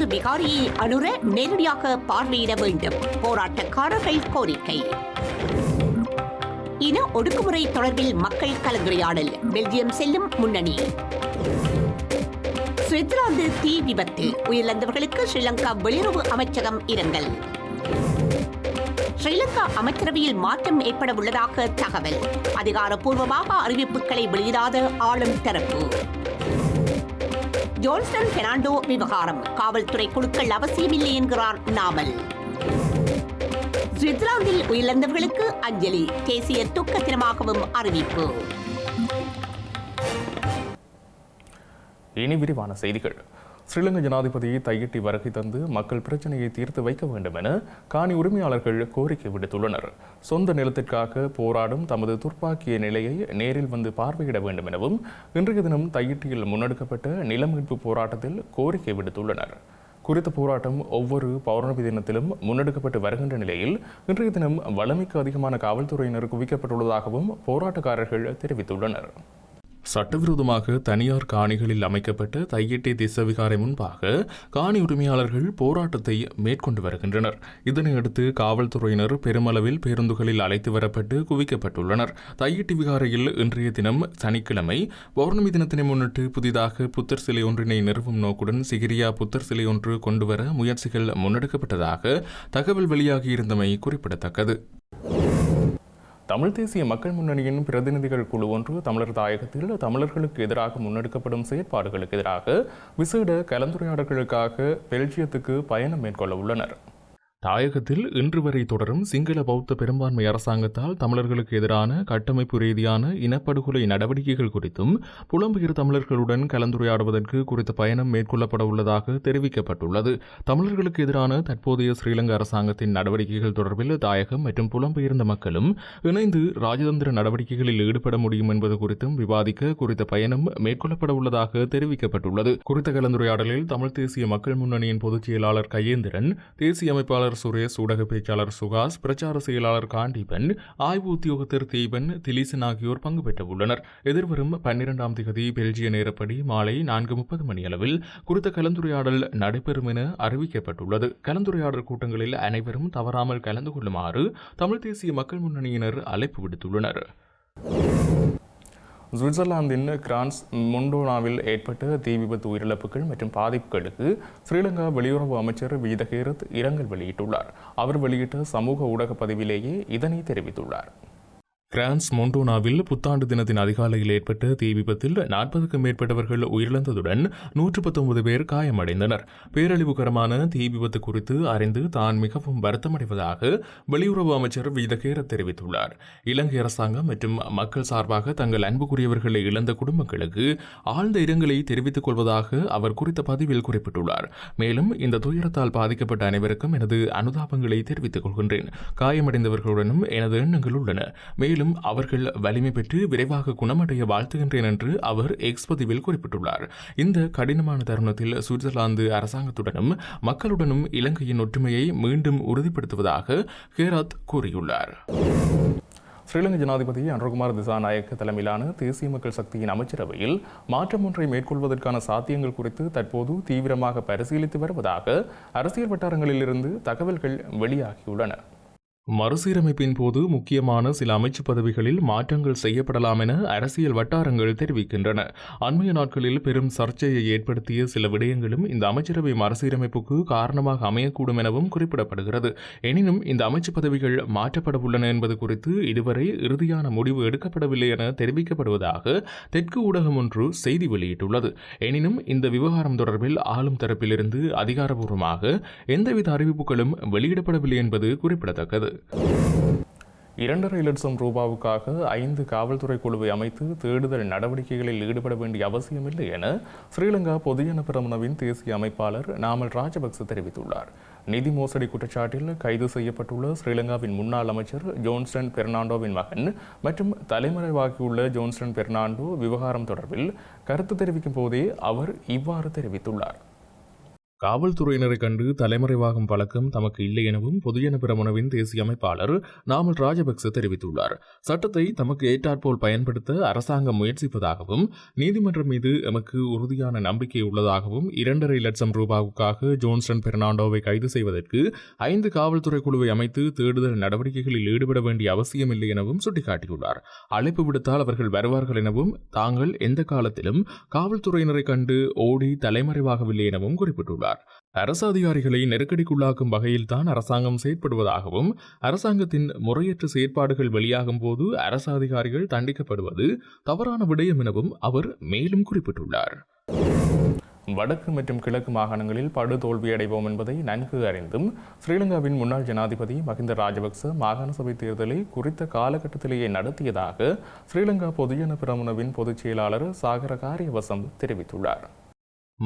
சட்டவிரோத விகாரியை அணுர நேரடியாக பார்வையிட வேண்டும். போராட்டக்காரர்கள் கோரிக்கை. இன ஒடுக்குமுறை தொடர்பில் மக்கள் கலந்துரையாடல். பெல்ஜியம் செல்லும் முன்னணி. சுவிட்சர்லாந்து தீ விபத்து. உயிரிழந்தவர்களுக்கு ஸ்ரீலங்கா வெளியுறவு அமைச்சகம் இரங்கல். ஸ்ரீலங்கா அமைச்சரவையில் மாற்றம் ஏற்பட உள்ளதாக தகவல். அதிகாரப்பூர்வமாக அறிவிப்புகளை வெளியிடாத ஆளும் தரப்பு. ஜோன்ஸ்டன் பெர்னாண்டோ விவகாரம். காவல்துறை குழுக்கள் அவசியமில்லை என்கிறார் நாமல் சுவிட்சர்லாந்தில் உயிரிழந்தவர்களுக்கு அஞ்சலி. தேசிய துக்க தினமாகவும் அறிவிப்பு. இனி விரிவான செய்திகள். ஸ்ரீலங்கா ஜனாதிபதி தையிட்டி வருகை தந்து மக்கள் பிரச்சனையை தீர்த்து வைக்க வேண்டும் என காணி உரிமையாளர்கள் கோரிக்கை விடுத்துள்ளனர். சொந்த நிலத்திற்காக போராடும் தமது துர்ப்பாக்கிய நிலையை நேரில் வந்து பார்வையிட வேண்டும் எனவும் இன்றைய தினம் தையிட்டியில் முன்னெடுக்கப்பட்ட நில மீட்பு போராட்டத்தில் கோரிக்கை விடுத்துள்ளனர். குறித்த போராட்டம் ஒவ்வொரு பௌர்ணமி தினத்திலும் முன்னெடுக்கப்பட்டு வருகின்ற நிலையில் இன்றைய தினம் வளமைக்கு அதிகமான காவல்துறையினர் குவிக்கப்பட்டுள்ளதாகவும் போராட்டக்காரர்கள் தெரிவித்துள்ளனர். சட்டவிரோதமாக தனியார் காணிகளில் அமைக்கப்பட்ட தையிட்டி திசவிகாரை முன்பாக காணி உரிமையாளர்கள் போராட்டத்தை மேற்கொண்டு வருகின்றனர். இதனையடுத்து காவல்துறையினர் பெருமளவில் பேருந்துகளில் அழைத்து வரப்பட்டு குவிக்கப்பட்டுள்ளனர். தையிட்டி விகாரையில் இன்றைய தினம் சனிக்கிழமை பௌர்ணமி தினத்தினை முன்னிட்டு புதிதாக புத்தர் சிலை ஒன்றினை நிறுவும் நோக்குடன் சிகிரியா புத்தர் சிலை ஒன்று கொண்டுவர முயற்சிகள் முன்னெடுக்கப்பட்டதாக தகவல் வெளியாகியிருந்தமை குறிப்பிடத்தக்கது. தமிழ் தேசிய மக்கள் முன்னணியின் பிரதிநிதிகள் குழு ஒன்று தமிழர் தாயகத்தில் தமிழர்களுக்கு எதிராக முன்னெடுக்கப்படும் செயற்பாடுகளுக்கு எதிராக விசேட கலந்துரையாடல்களுக்காக பெல்ஜியத்துக்கு பயணம் மேற்கொள்ள உள்ளனர். தாயகத்தில் இன்று வரை தொடரும் சிங்கள பௌத்த பெரும்பான்மை அரசாங்கத்தால் தமிழர்களுக்கு எதிரான கட்டமைப்பு ரீதியான இனப்படுகொலை நடவடிக்கைகள் குறித்தும் புலம்பெயர் தமிழர்களுடன் கலந்துரையாடுவதற்கு குறித்த பயணம் மேற்கொள்ளப்பட உள்ளதாக தெரிவிக்கப்பட்டுள்ளது. தமிழர்களுக்கு எதிரான தற்போதைய ஸ்ரீலங்கா அரசாங்கத்தின் நடவடிக்கைகள் தொடர்பில் தாயகம் மற்றும் புலம்பெயர்ந்த மக்களும் இணைந்து ராஜதந்திர நடவடிக்கைகளில் ஈடுபட முடியும் என்பது குறித்தும் விவாதிக்க குறித்த பயணம் மேற்கொள்ளப்பட உள்ளதாக தெரிவிக்கப்பட்டுள்ளது. குறித்த கலந்துரையாடலில் தமிழ் தேசிய மக்கள் முன்னணியின் பொதுச் செயலாளர் கையேந்திரன் தேசிய அமைப்பாளர் செயலாளர் சுரேஷ் ஊடக பேச்சாளர் சுகாஸ் பிரச்சார செயலாளர் காண்டீபன் ஆய்வு உத்தியோகத்தர் தீபன் திலீசன் ஆகியோர் பங்கு பெற்றுள்ளனர் எதிர்வரும் பன்னிரெண்டாம் திகதி பெல்ஜிய நேரப்படி மாலை நான்கு முப்பது மணி அளவில் குறித்த கலந்துரையாடல் நடைபெறும் என அறிவிக்கப்பட்டுள்ளது. கலந்துரையாடல் கூட்டங்களில் அனைவரும் தவறாமல் கலந்து கொள்ளுமாறு தமிழ் தேசிய மக்கள் முன்னணியினர் அழைப்பு விடுத்துள்ளனர். சுவிட்சர்லாந்தின் கிரான்ஸ் முண்டோனாவில் ஏற்பட்ட தீ விபத்து உயிரிழப்புகள் மற்றும் பாதிப்புகளுக்கு ஸ்ரீலங்கா வெளியுறவு அமைச்சர் வீதகேரத் இரங்கல் வெளியிட்டுள்ளார். அவர் வெளியிட்ட சமூக ஊடக பதிவிலேயே இதனை தெரிவித்துள்ளார். பிரான்ஸ் மொண்டோனாவில் புத்தாண்டு தினத்தின் அதிகாலையில் ஏற்பட்ட தீ விபத்தில் நாற்பதுக்கும் மேற்பட்டவர்கள் உயிரிழந்ததுடன் நூற்று பத்தொன்பது பேர் காயமடைந்தனர். பேரழிவுகரமான தீ விபத்து குறித்து அறிந்து தான் மிகவும் வருத்தமடைவதாக வெளியுறவு அமைச்சர் வீதகேர தெரிவித்துள்ளார். இலங்கை அரசாங்கம் மற்றும் மக்கள் சார்பாக தங்கள் அன்புக்குரியவர்களை இழந்த குடும்பங்களுக்கு ஆழ்ந்த இரங்கலை தெரிவித்துக் கொள்வதாக அவர் குறித்த பதிவில் குறிப்பிட்டுள்ளார். மேலும் இந்த துயரத்தால் பாதிக்கப்பட்ட அனைவருக்கும் எனது அனுதாபங்களை தெரிவித்துக் கொள்கின்றேன். காயமடைந்தவர்களுடனும் எனது எண்ணங்கள் உள்ளன. மேலும் மேலும் அவர்கள் வலிமை பெற்று விரைவாக குணமடைய வாழ்த்துகின்றேன் என்று அவர் எக்ஸ் பதிவில் குறிப்பிட்டுள்ளார். இந்த கடினமான தருணத்தில் சுவிட்சர்லாந்து அரசாங்கத்துடனும் மக்களுடனும் இலங்கையின் ஒற்றுமையை மீண்டும் உறுதிப்படுத்துவதாக ஹேராத் கூறியுள்ளார். ஸ்ரீலங்கா ஜனாதிபதி அன்றகுமார் திசாநாயக்க தலைமையிலான தேசிய மக்கள் சக்தியின் அமைச்சரவையில் மாற்றம் ஒன்றை மேற்கொள்வதற்கான சாத்தியங்கள் குறித்து தற்போது தீவிரமாக பரிசீலித்து வருவதாக அரசியல் வட்டாரங்களிலிருந்து தகவல்கள் வெளியாகியுள்ளன. மறுசீரமைப்பின் போது முக்கியமான சில அமைச்சு பதவிகளில் மாற்றங்கள் செய்யப்படலாம் என அரசியல் வட்டாரங்கள் தெரிவிக்கின்றன. அண்மைய நாட்களில் பெரும் சர்ச்சையை ஏற்படுத்திய சில விடயங்களும் இந்த அமைச்சரவை மறுசீரமைப்புக்கு காரணமாக அமையக்கூடும் எனவும் குறிப்பிடப்படுகிறது. எனினும் இந்த அமைச்சு பதவிகள் மாற்றப்பட உள்ளன என்பது குறித்து இதுவரை இறுதியான முடிவு எடுக்கப்படவில்லை என தெரிவிக்கப்படுவதாக தெற்கு ஊடகம் ஒன்று செய்தி வெளியிட்டுள்ளது. எனினும் இந்த விவகாரம் தொடர்பில் ஆளும் தரப்பிலிருந்து அதிகாரபூர்வமாக எந்தவித அறிவிப்புகளும் வெளியிடப்படவில்லை என்பது குறிப்பிடத்தக்கது. இரண்டரை லட்சம் ரூபாவுக்காக ஐந்து காவல்துறை குழுவை அமைத்து தேடுதல் நடவடிக்கைகளில் ஈடுபட வேண்டிய அவசியமில்லை என ஸ்ரீலங்கா பொதுஜன பிரமணவின் தேசிய அமைப்பாளர் நாமல் ராஜபக்ச தெரிவித்துள்ளார். நிதி மோசடி குற்றச்சாட்டில் கைது செய்யப்பட்டுள்ள ஸ்ரீலங்காவின் முன்னாள் அமைச்சர் ஜோன்ஸ்டன் பெர்னாண்டோவின் மகன் மற்றும் தலைமறைவாகியுள்ள ஜோன்ஸ்டன் பெர்னாண்டோ விவகாரம் தொடர்பில் கருத்து தெரிவிக்கும் போதே அவர் இவ்வாறு தெரிவித்துள்ளார். காவல்துறையினரை கண்டு தலைமறைவாகும் பழக்கம் தமக்கு இல்லை எனவும் பொதுஜன பிரமுனவின் தேசிய அமைப்பாளர் நாமல் ராஜபக்ச தெரிவித்துள்ளார். சட்டத்தை தமக்கு ஏற்றாற்போல் பயன்படுத்த அரசாங்கம் முயற்சிப்பதாகவும் நீதிமன்றம் மீது எமக்கு உறுதியான நம்பிக்கை உள்ளதாகவும் இரண்டரை லட்சம் ரூபாவுக்காக ஜோன்ஸ்டன் பெர்னாண்டோவை கைது செய்வதற்கு ஐந்து காவல்துறை குழுவை அமைத்து தேடுதல் நடவடிக்கைகளில் ஈடுபட வேண்டிய அவசியமில்லை எனவும் சுட்டிக்காட்டியுள்ளார். அழைப்பு விடுத்தால் அவர்கள் வருவார்கள் எனவும் தாங்கள் எந்த காலத்திலும் காவல்துறையினரை கண்டு ஓடி தலைமறைவாகவில்லை எனவும் குறிப்பிட்டுள்ளார். அரசு அதிகாரிகளை நெருக்கடிக்குள்ளாக்கும் வகையில்தான் அரசாங்கம் செயற்படுவதாகவும் அரசாங்கத்தின் முறையற்ற செயற்பாடுகள் வெளியாகும் போது அரசு அதிகாரிகள் தண்டிக்கப்படுவது தவறான விடயம் எனவும் அவர் மேலும் குறிப்பிட்டுள்ளார். வடக்கு மற்றும் கிழக்கு மாகாணங்களில் படு தோல்வியடைவோம் என்பதை நன்கு அறிந்தும் ஸ்ரீலங்காவின் முன்னாள் ஜனாதிபதி மஹிந்த ராஜபக்ச மாகாண சபை தேர்தலை குறித்த காலகட்டத்திலேயே நடத்தியதாக ஸ்ரீலங்கா பொதுஜன பிரமுனவின் பொதுச் செயலாளர் சாகர காரியவசம் தெரிவித்துள்ளார்.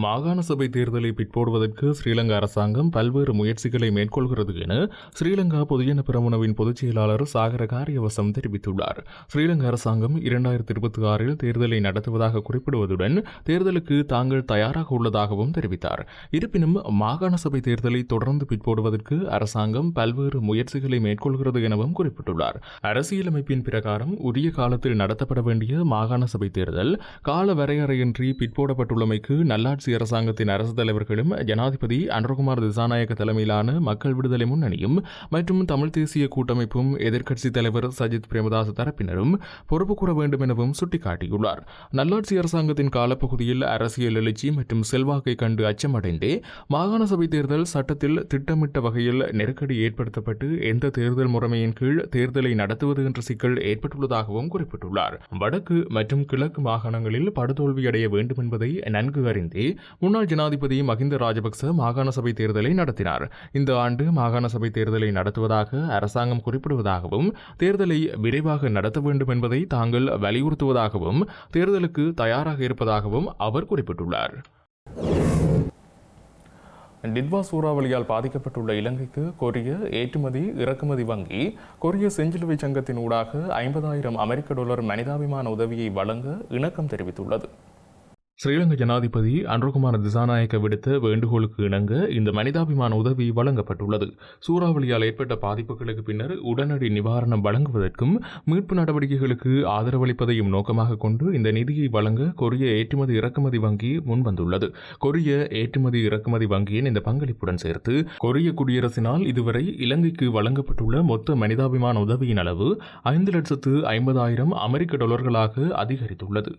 மாகாண சபை தேர்தலை பிற்போடுவதற்கு ஸ்ரீலங்கா அரசாங்கம் பல்வேறு முயற்சிகளை மேற்கொள்கிறது என ஸ்ரீலங்கா பொதுஜன பிரமுனவின் பொதுச் செயலாளர் சாகர காரியவசம் தெரிவித்துள்ளார். ஸ்ரீலங்கா அரசாங்கம் இரண்டாயிரத்தி இருபத்தி ஆறில் தேர்தலை நடத்துவதாக குறிப்பிடுவதுடன் தேர்தலுக்கு தாங்கள் தயாராக உள்ளதாகவும் தெரிவித்தார். இருப்பினும் மாகாண சபை தேர்தலை தொடர்ந்து பிற்போடுவதற்கு அரசாங்கம் பல்வேறு முயற்சிகளை மேற்கொள்கிறது எனவும் குறிப்பிட்டுள்ளார். அரசியலமைப்பின் பிரகாரம் உரிய காலத்தில் நடத்தப்பட வேண்டிய மாகாண சபை தேர்தல் கால வரையறையின்றி பிற்போடப்பட்டுள்ளமைக்கு நல்லாட்சி ஆட்சி அரசாங்கத்தின் அரசு தலைவர்களும் ஜனாதிபதி அனுரகுமார் திசாநாயக்க தலைமையிலான மக்கள் விடுதலை முன்னணியும் மற்றும் தமிழ் தேசிய கூட்டமைப்பும் எதிர்க்கட்சித் தலைவர் சஜித் பிரேமதாஸ் தரப்பினரும் பொறுப்பு கூற வேண்டும் எனவும் சுட்டிக்காட்டியுள்ளார். நல்லாட்சி அரசாங்கத்தின் காலப்பகுதியில் அரசியல் எழுச்சி மற்றும் செல்வாக்கை கண்டு அச்சமடைந்தே மாகாண சபை தேர்தல் சட்டத்தில் திட்டமிட்ட வகையில் நெருக்கடி ஏற்படுத்தப்பட்டு எந்த தேர்தல் முறைமையின் கீழ் தேர்தலை நடத்துவது என்ற சிக்கல் ஏற்பட்டுள்ளதாகவும் குறிப்பிட்டுள்ளார். வடக்கு மற்றும் கிழக்கு மாகாணங்களில் படுதோல்வியடைய வேண்டும் என்பதை நன்கு அறிந்தே முன்னாள் ஜனாதிபதி மஹிந்த ராஜபக்ச மாகாண சபை தேர்தலை நடத்தினார். இந்த ஆண்டு மாகாண சபை தேர்தலை நடத்துவதாக அரசாங்கம் குறிப்பிடுவதாகவும் தேர்தலை விரைவாக நடத்த வேண்டும் என்பதை தாங்கள் வலியுறுத்துவதாகவும் தேர்தலுக்கு தயாராக இருப்பதாகவும் அவர் குறிப்பிட்டுள்ளார். டிட்வா சூறாவளியால் பாதிக்கப்பட்டுள்ள இலங்கைக்கு கொரிய ஏற்றுமதி இறக்குமதி வங்கி கொரிய செஞ்சிலுவை சங்கத்தின் ஊடாக ஐம்பதாயிரம் அமெரிக்க டாலர் மனிதாபிமான உதவியை வழங்க இணக்கம் தெரிவித்துள்ளது. ஸ்ரீலங்கா ஜனாதிபதி அன்ருகுமார் திசாநாயக்க விடுத்த வேண்டுகோளுக்கு இணங்க இந்த மனிதாபிமான உதவி வழங்கப்பட்டுள்ளது. சூறாவளியால் ஏற்பட்ட பாதிப்புகளுக்கு பின்னர் உடனடி நிவாரணம் வழங்குவதற்கும் மீட்பு நடவடிக்கைகளுக்கு ஆதரவளிப்பதையும் நோக்கமாக கொண்டு இந்த நிதியை வழங்க கொரிய ஏற்றுமதி இறக்குமதி வங்கி முன்வந்துள்ளது. கொரிய ஏற்றுமதி இறக்குமதி வங்கியின் இந்த பங்களிப்புடன் சேர்த்து கொரிய குடியரசினால் இதுவரை இலங்கைக்கு வழங்கப்பட்டுள்ள மொத்த மனிதாபிமான உதவியின் அளவு ஐந்து லட்சத்து ஐம்பதாயிரம் அமெரிக்க டாலர்களாக அதிகரித்துள்ளது.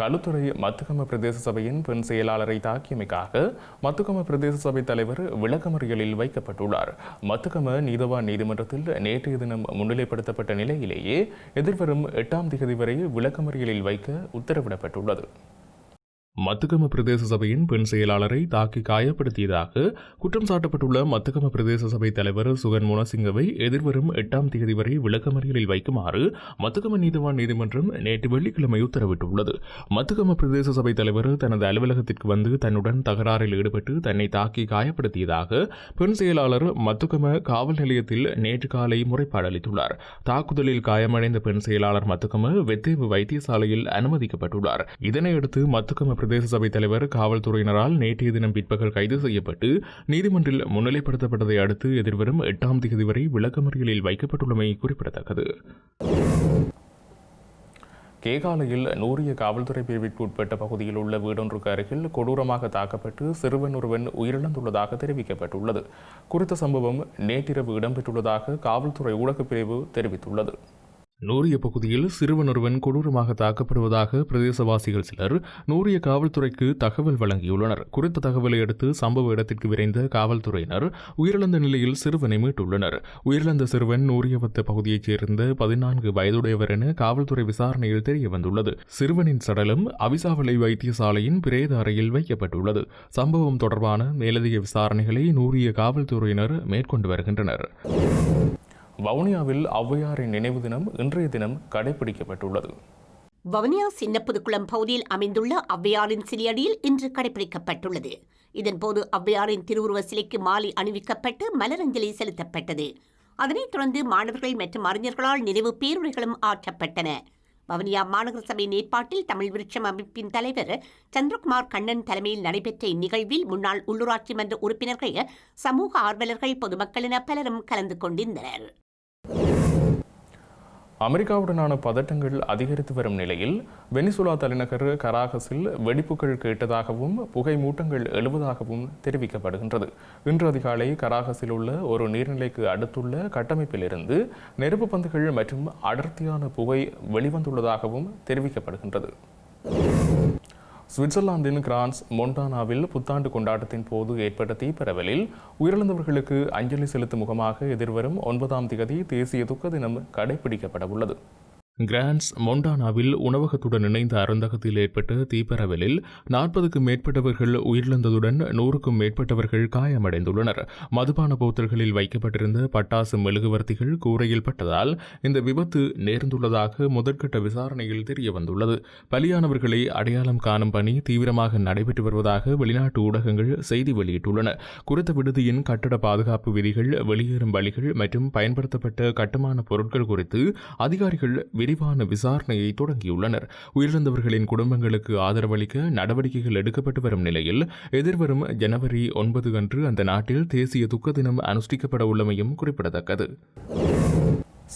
களுத்துறை மத்துகம பிரதேச சபையின் பெண் செயலாளரை தாக்கியமைக்காக மத்துகம பிரதேச சபை தலைவர் விளக்கமறியலில் வைக்கப்பட்டுள்ளார். மத்துகம நீதவான் நீதிமன்றத்தில் நேற்றைய தினம் முன்னிலைப்படுத்தப்பட்ட நிலையிலேயே எதிர்வரும் எட்டாம் திகதி வரை விளக்கமறியலில் வைக்க உத்தரவிடப்பட்டுள்ளது. மத்துக்கம பிரதேச சபையின் பெண் செயலாளரை தாக்கி காயப்படுத்தியதாக குற்றம் சாட்டப்பட்டுள்ள மத்துக்கம பிரதேச சபை தலைவர் சுகன் முனசிங்கவை எதிர்வரும் எட்டாம் தேதி வரை விளக்கமறியலில் வைக்குமாறு மத்துக்கம நீதிவான் நீதிமன்றம் நேற்று வெள்ளிக்கிழமை உத்தரவிட்டுள்ளது. மத்துக்கம பிரதேச சபை தலைவர் தனது அலுவலகத்திற்கு வந்து தன்னுடன் தகராறில் ஈடுபட்டு தன்னை தாக்கி காயப்படுத்தியதாக பெண் செயலாளர் மத்துகம காவல் நிலையத்தில் நேற்று காலை முறைப்பாடு அளித்துள்ளார். தாக்குதலில் காயமடைந்த பெண் செயலாளர் மத்துக்கம வெத்தேவு வைத்தியசாலையில் அனுமதிக்கப்பட்டுள்ளார். இதனையடுத்து மத்துக்கம பிரதேச சபை தலைவர் காவல்துறையினரால் நேற்றைய தினம் பிற்பகல் கைது செய்யப்பட்டு நீதிமன்றில் முன்னிலைப்படுத்தப்பட்டதை அடுத்து எதிர்வரும் எட்டாம் தேதி வரை விளக்கமறியலில் வைக்கப்பட்டுள்ளமை குறிப்பிடத்தக்கது. கேகாலையில் நூறிய காவல்துறை பிரிவிற்கு உட்பட்ட பகுதியில் உள்ள வீடொன்றுக்கு அருகில் கொடூரமாக தாக்கப்பட்டு சிறுவன் ஒருவன் உயிரிழந்துள்ளதாக தெரிவிக்கப்பட்டுள்ளது. குறித்த சம்பவம் நேற்றிரவு இடம்பெற்றுள்ளதாக காவல்துறை ஊடகப்பிரிவு தெரிவித்துள்ளது. நூரிய பகுதியில் சிறுவன் ஒருவன் கொடூரமாக தாக்கப்படுவதாக பிரதேசவாசிகள் சிலர் நூரிய காவல்துறைக்கு தகவல் வழங்கியுள்ளனர். குறித்த தகவலை அடுத்து சம்பவ இடத்திற்கு விரைந்த காவல்துறையினர் உயிரிழந்த நிலையில் சிறுவனை மீட்டுள்ளனர். உயிரிழந்த சிறுவன் நூரியவத்த பகுதியைச் சேர்ந்த பதினான்கு வயதுடையவர் என காவல்துறை விசாரணையில் தெரிய வந்துள்ளது சிறுவனின் சடலம் அவிசாவளை வைத்தியசாலையின் பிரேத அறையில் வைக்கப்பட்டுள்ளது. சம்பவம் தொடர்பான மேலதிக விசாரணைகளை நூரிய காவல்துறையினர் மேற்கொண்டு வருகின்றனர். வவுனியாவில் ஔவையாரின் நினைவு தினம் இன்றைய தினம் கடைபிடிக்கப்பட்டுள்ளது. வவுனியா சின்னப்புதுக்குளம் பகுதியில் அமைந்துள்ள ஔவையாரின் சிலையடியில் இன்று கடைபிடிக்கப்பட்டுள்ளது. இதன்போது ஔவையாரின் திருவுருவ சிலைக்கு மாலை அணிவிக்கப்பட்டு மலரஞ்சலி செலுத்தப்பட்டது. அதனைத் தொடர்ந்து மாணவர்கள் மற்றும் அறிஞர்களால் நினைவு பேருரைகளும் ஆற்றப்பட்டன. வவுனியா மாநகர சபையின் ஏற்பாட்டில் தமிழ் விருட்சம் அமைப்பின் தலைவர் சந்திரகுமார் கண்ணன் தலைமையில் நடைபெற்ற இந்நிகழ்வில் முன்னாள் உள்ளூராட்சி மன்ற உறுப்பினர்கள் சமூக ஆர்வலர்கள் பொதுமக்கள் என பலரும் கலந்து கொண்டிருந்தனர். அமெரிக்காவுடனான பதட்டங்கள் அதிகரித்து வரும் நிலையில் வெனிசுலா தலைநகர் கராகஸில் வெடிப்புகள் கேட்டதாகவும் புகை மூட்டங்கள் எழுவதாகவும் தெரிவிக்கப்படுகின்றது. இன்று அதிகாலை கராகஸில் உள்ள ஒரு நீர்நிலைக்கு அடுத்துள்ள கட்டமைப்பிலிருந்து நெருப்பு பந்துகள் மற்றும் அடர்த்தியான புகை வெளிவந்துள்ளதாகவும் தெரிவிக்கப்படுகின்றது. சுவிட்சர்லாந்தின் கிரான்ஸ் மொண்டானாவில் புத்தாண்டு கொண்டாட்டத்தின் போது ஏற்பட்ட தீப்பரவலில் உயிரிழந்தவர்களுக்கு அஞ்சலி செலுத்தும் முகமாக எதிர்வரும் ஒன்பதாம் திகதி தேசிய துக்க தினம் கடைபிடிக்கப்பட உள்ளது. கிரான்ஸ் மொண்டானாவில் உணவகத்துடன் இணைந்த அருந்தகத்தில் ஏற்பட்ட தீப்பரவலில் நாற்பதுக்கும் மேற்பட்டவர்கள் உயிரிழந்ததுடன் நூறுக்கும் மேற்பட்டவர்கள் காயமடைந்துள்ளனர். மதுபான போத்தல்களில் வைக்கப்பட்டிருந்த பட்டாசு மெழுகுவர்த்திகள் கூரையில் பட்டதால் இந்த விபத்து நேர்ந்துள்ளதாக முதற்கட்ட விசாரணையில் தெரியவந்துள்ளது. பலியானவர்களை அடையாளம் காணும் பணி தீவிரமாக நடைபெற்று வருவதாக வெளிநாட்டு ஊடகங்கள் செய்தி வெளியிட்டுள்ளன. குறித்த விடுதியின் கட்டட பாதுகாப்பு விதிகள் வெளியேறும் வழிகள் மற்றும் பயன்படுத்தப்பட்ட கட்டுமான பொருட்கள் குறித்து அதிகாரிகள் விரிவான விசாரணையை தொடங்கியுள்ளனர். உயிரிழந்தவர்களின் குடும்பங்களுக்கு ஆதரவளிக்க நடவடிக்கைகள் எடுக்கப்பட்டு வரும் நிலையில் எதிர்வரும் ஜனவரி ஒன்பது அன்று அந்த நாட்டில் தேசிய துக்க தினம் அனுஷ்டிக்கப்பட உள்ளமையும் குறிப்பிடத்தக்கது.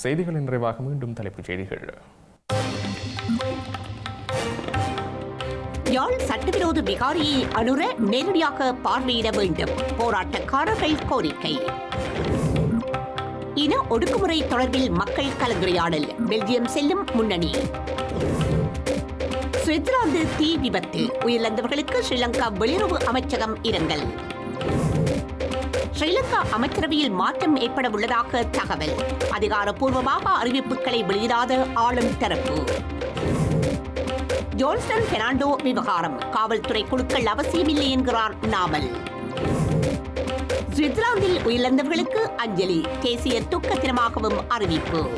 செய்திகளின் நிறைவாக மீண்டும் தலைப்புச் செய்திகள். யாழ் சட்டவிரோத விகாரியை அணுர நேரடியாக பார்வையிட வேண்டும். போராட்டக்காரர்கள் கோரிக்கை. இன ஒடுக்குமுறை தொடர்பில் மக்கள் கலந்துரையாடல். பெல்ஜியம் செல்லும் முன்னணி. சுவிட்சர்லாந்து தீ விபத்து. உயிரிழந்தவர்களுக்கு ஸ்ரீலங்கா வெளியுறவு அமைச்சகம் இரங்கல். ஸ்ரீலங்கா அமைச்சரவையில் மாற்றம் ஏற்பட உள்ளதாக தகவல். அதிகாரப்பூர்வமாக அறிவிப்புகளை வெளியிடாத ஆளும் தரப்பு. ஜோன்ஸ்டன் பெர்னாண்டோ விவகாரம். காவல்துறை குழுக்கள் அவசியமில்லை என்கிறார் நாவல் சுவிட்சர்லாந்தில் உயிரிழந்தவர்களுக்கு அஞ்சலி. தேசிய துக்க தினமாகவும் அறிவிப்பு.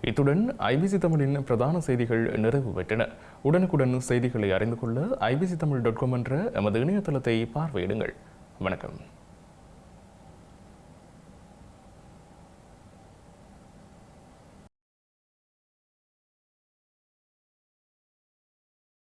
இத்துடன் ஐபிசி தமிழின் பிரதான செய்திகள் நிறைவு பெற்றன. உடனுக்குடன் செய்திகளை அறிந்து கொள்ள ஐபிசி தமிழ் டாட் காம் என்ற எமது இணையதளத்தை பார்வையிடுங்கள். வணக்கம்.